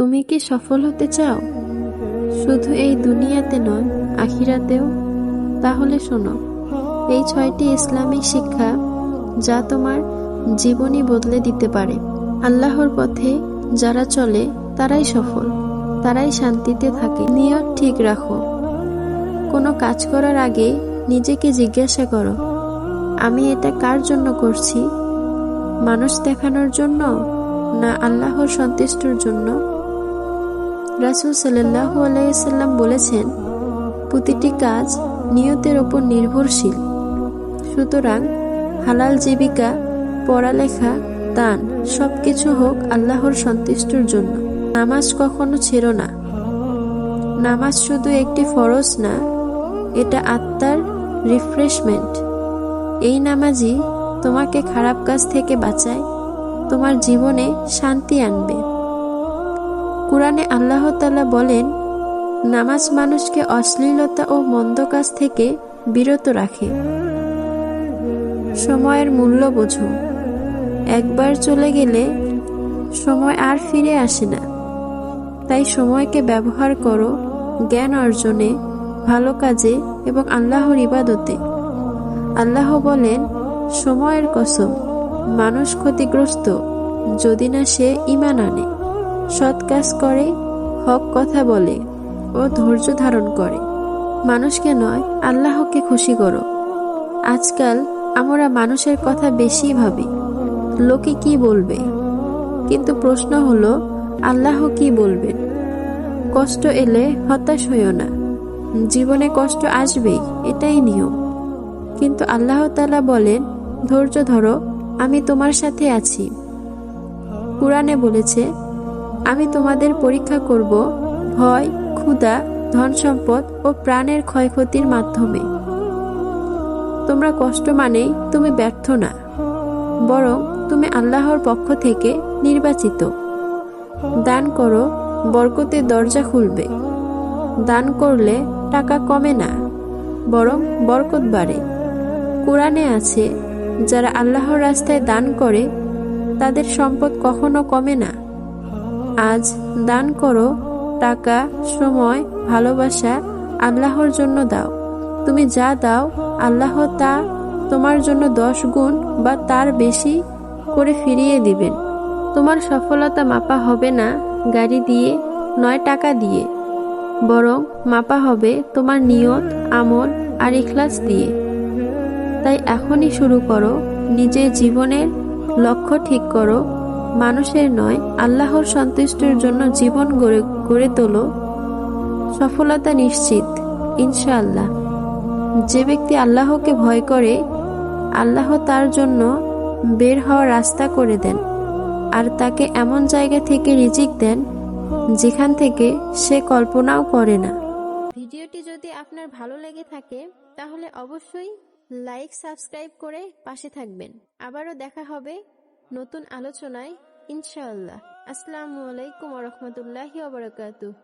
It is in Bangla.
তুমি কি সফল হতে চাও? শুধু এই দুনিয়াতে নয়, আখিরাতেও। তাহলে শোনো, এই ছয়টি ইসলামিক শিক্ষা যা তোমার জীবনই বদলে দিতে পারে। আল্লাহর পথে যারা চলে, তারাই সফল, তারাই শান্তিতে থাকে। নিয়ত ঠিক রাখো। কোনো কাজ করার আগে নিজেকে জিজ্ঞাসা করো, আমি এটা কার জন্য করছি? মানুষ দেখানোর জন্য না আল্লাহর সন্তুষ্টর জন্য? রাসুল সাল্লাহ আলাইসাল্লাম বলেছেন, প্রতিটি কাজ নিয়তের ওপর নির্ভরশীল। সুতরাং হালাল জীবিকা, পড়ালেখা, দান সবকিছু হোক আল্লাহর সন্তুষ্টর জন্য। নামাজ কখনো ছেড়ো না। নামাজ শুধু একটি ফরজ না, এটা আত্মার রিফ্রেশমেন্ট এই নামাজই তোমাকে খারাপ কাজ থেকে বাঁচায়, তোমার জীবনে শান্তি আনবে। কোরআনে আল্লাহ তাআলা বলেন, নামাজ মানুষকে অশ্লীলতা ও মন্দ কাজ থেকে বিরত রাখে। সময়ের মূল্য বোঝো। একবার চলে গেলে সময় আর ফিরে আসে না। তাই সময়কে ব্যবহার করো জ্ঞান অর্জনে, ভালো কাজে এবং আল্লাহর ইবাদতে। আল্লাহ বলেন, সময়ের কসম, মানুষ ক্ষতিগ্রস্ত যদি না সে ইমান আনে। সৎ কাজ করে, হক কথা বলে ও ধৈর্য ধারণ করে। মানুষকে নয়, আল্লাহকে খুশি করো। আজকাল আমরা মানুষের কথা বেশি ভাবি। লোকে কি বলবে? কিন্তু প্রশ্ন হলো, আল্লাহ কি বলবেন? কষ্ট এলে হতাশ হইও না। জীবনে কষ্ট আসবেই, এটাই নিয়ম। কিন্তু আল্লাহ তালা বলেন, ধৈর্য ধরো, আমি তোমার সাথে আছি। কোরআনে বলেছে আমি তোমাদের পরীক্ষা করব ভয়, ক্ষুধা ধন সম্পদ ও প্রাণের ক্ষয়ক্ষতির মাধ্যমে। তোমরা কষ্ট মানেই তুমি ব্যর্থ না, বরং তুমি আল্লাহর পক্ষ থেকে নির্বাচিত। দান করো বরকতের দরজা খুলবে। দান করলে টাকা কমে না, বরং বরকত বাড়ে। কোরআনে আছে, যারা আল্লাহর রাস্তায় দান করে, তাদের সম্পদ কখনো কমে না। আজ দান করো, টাকা, সময়, ভালোবাসা আল্লাহর জন্য দাও। তুমি যা দাও, আল্লাহ তা তোমার জন্য দশ গুণ বা তার বেশি করে ফিরিয়ে দিবেন। তোমার সফলতা মাপা হবে না গাড়ি দিয়ে, নয় টাকা দিয়ে। বরং মাপা হবে তোমার নিয়ত, আমল আর ইখলাস দিয়ে। তাই এখনই শুরু করো, নিজের জীবনের লক্ষ্য ঠিক করো মানুষের নয়, আল্লাহর সন্তুষ্টির জন্য জীবন গড়ে গড়ে তোলো। সফলতা নিশ্চিত, ইনশাআল্লাহ। যে ব্যক্তি আল্লাহকে ভয় করে, আল্লাহ তার জন্য বের হওয়ার রাস্তা করে দেন। আর তাকে এমন জায়গা থেকে রিজিক দেন, যেখান থেকে সে কল্পনাও করে না। ভিডিওটি যদি আপনার ভালো লেগে থাকে, তাহলে অবশ্যই লাইক, সাবস্ক্রাইব করে পাশে থাকবেন। আবারও দেখা হবে নতুন আলোচনায় ইনশাআল্লাহ। আসসালামু আলাইকুম রহমতুল্লাহ ওবরাকাতুহ